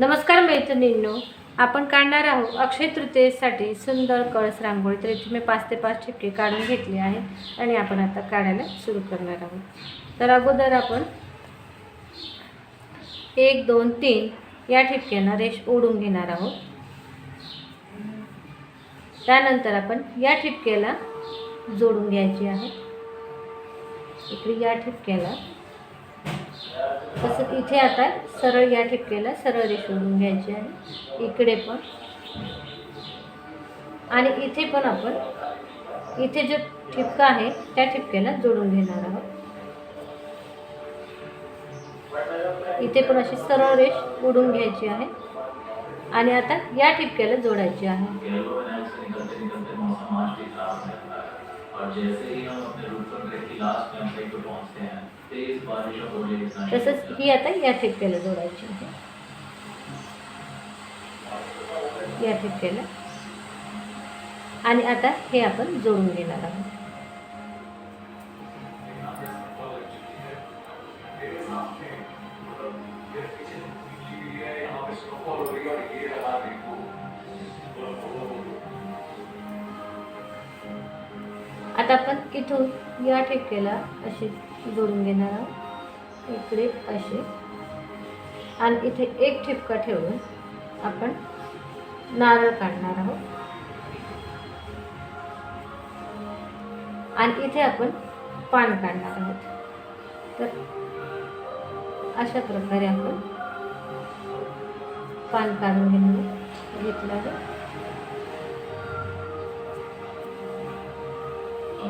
नमस्कार मैत्रिणींनो आपण काढणार आहोत अक्षय तृतीयेसाठी सुंदर कळस रांगोळी. तर इथे मी पाच ते पाच ठिपके काढून घेतले आहेत आणि आपण आता काढायला सुरू करणार आहोत. तर अगोदर आपण एक दोन तीन या ठिपक्यांना रेष ओढून घेणार आहोत. त्यानंतर आपण या ठिपक्याला जोडून घ्यायची आहे. इकडे या ठिपक्याला तसं इथे आता सरळ या ठिपकेला सरळ रेष घ्यायची आहे. इकडे पण. आणि इथे पण आपण इथे जो ठिपका आहे त्या ठिपक्याला जोडून घेणार आहोत. इथे पण अशी सरळ रेष ओढून घ्यायची आहे. आणि आता या ठिपक्याला जोडायची आहे. और जैसे ही हम अपने रूट पर ग्रह की लास्ट कैंप पर पहुंचते हैं। तसंच ही आता या ठिपक्याला जोडायची आहे. या ठिपक्याला. आणि आता हे आपण जोडून घेणार आहोत. आता आपण इथून या ठिपक्याला असे जोडून घेणार आहोत. इकडे असे. आणि इथे एक ठिपका ठेवून आपण नारळ काढणार आहोत. आणि इथे आपण पान काढणार आहोत. तर अशा प्रकारे आपण पान काढून घेणार घेतलं आहे.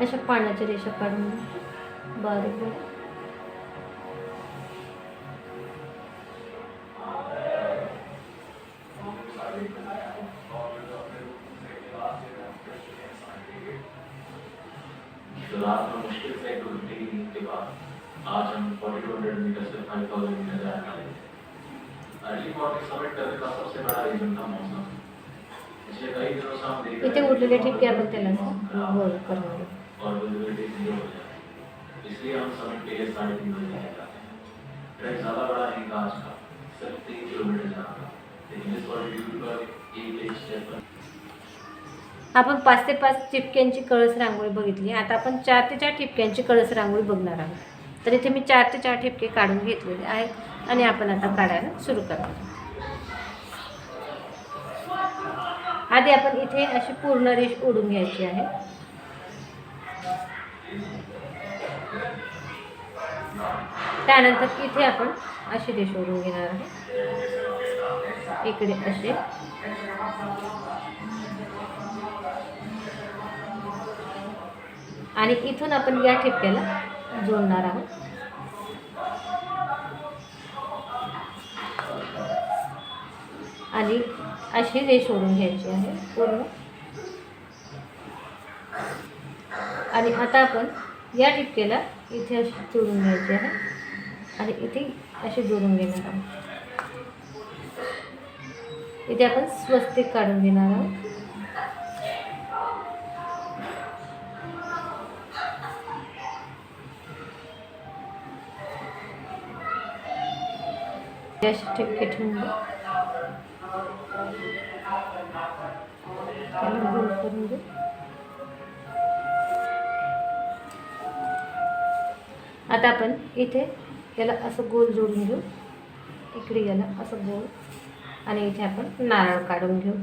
अशा पाण्याच्या रेषा काढून. बारीक बारीक तो रात में मुश्किल से एक घंटे की नींद के बाद आज हम 4200 मीटर से 5000 मीटर जाने वाले थे अर्ली मॉर्निंग समिट करने का सबसे बड़ा रीजन था मौसम। पिछले कई दिनों से हम देख इथे उरलेले और विजिबिलिटी जीरो हो जाती इसलिए हम समिट के लिए साढ़े तीन बजे निकल जाते हैं। ट्रैक ज़्यादा बड़ा नहीं था आज का सिर्फ तीन किलोमीटर जाना था लेकिन इस ऑल्टीट्यूड पर एक एक स्टेप पर आपण पाच ते पाच ठिपक्यांची कळस रांगोळी बघितली आता आपण चार ते चार ठिपक्यांची कळस रांगोळी बघणार आहोत. तर इथे मी चार ते चार ठिपके काढून घेतलेले आहेत आणि आपण आता काढायला सुरू करतो आधी आपण इथे अशी पूर्ण रेष ओढून घ्यायची आहे. त्यानंतर इथे आपण अशी डिश ओढून घेणार आहे इकडे असे. आणि इथून आपण या ठिपक्याला जोडणार आहोत. आणि अशी रेष ओढून घ्यायची आहे. पूर्ण आणि आता आपण या टिपकेला इथे अशी जोडून घ्यायची आहे. आणि इथे अशी जोडून घेणार आहोत. इथे आपण स्वस्तिक काढून घेणार आहोत. असे ठिपके ठेवून त्याला गोल करून घे आता आपण इथे याला असं गोल जोडून घेऊ. इकडे याला असं गोल. आणि इथे आपण नारळ काढून घेऊ.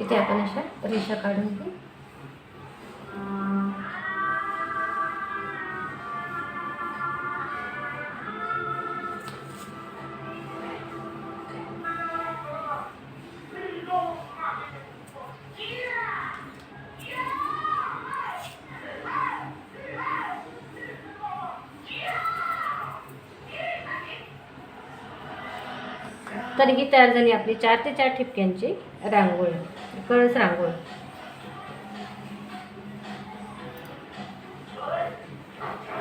इथे आपण अशा रेषा काढून घेऊ. तर ही तयार झाली आपली चार ते चार ठिपक्यांची रांगोळी कळस रांगोळी.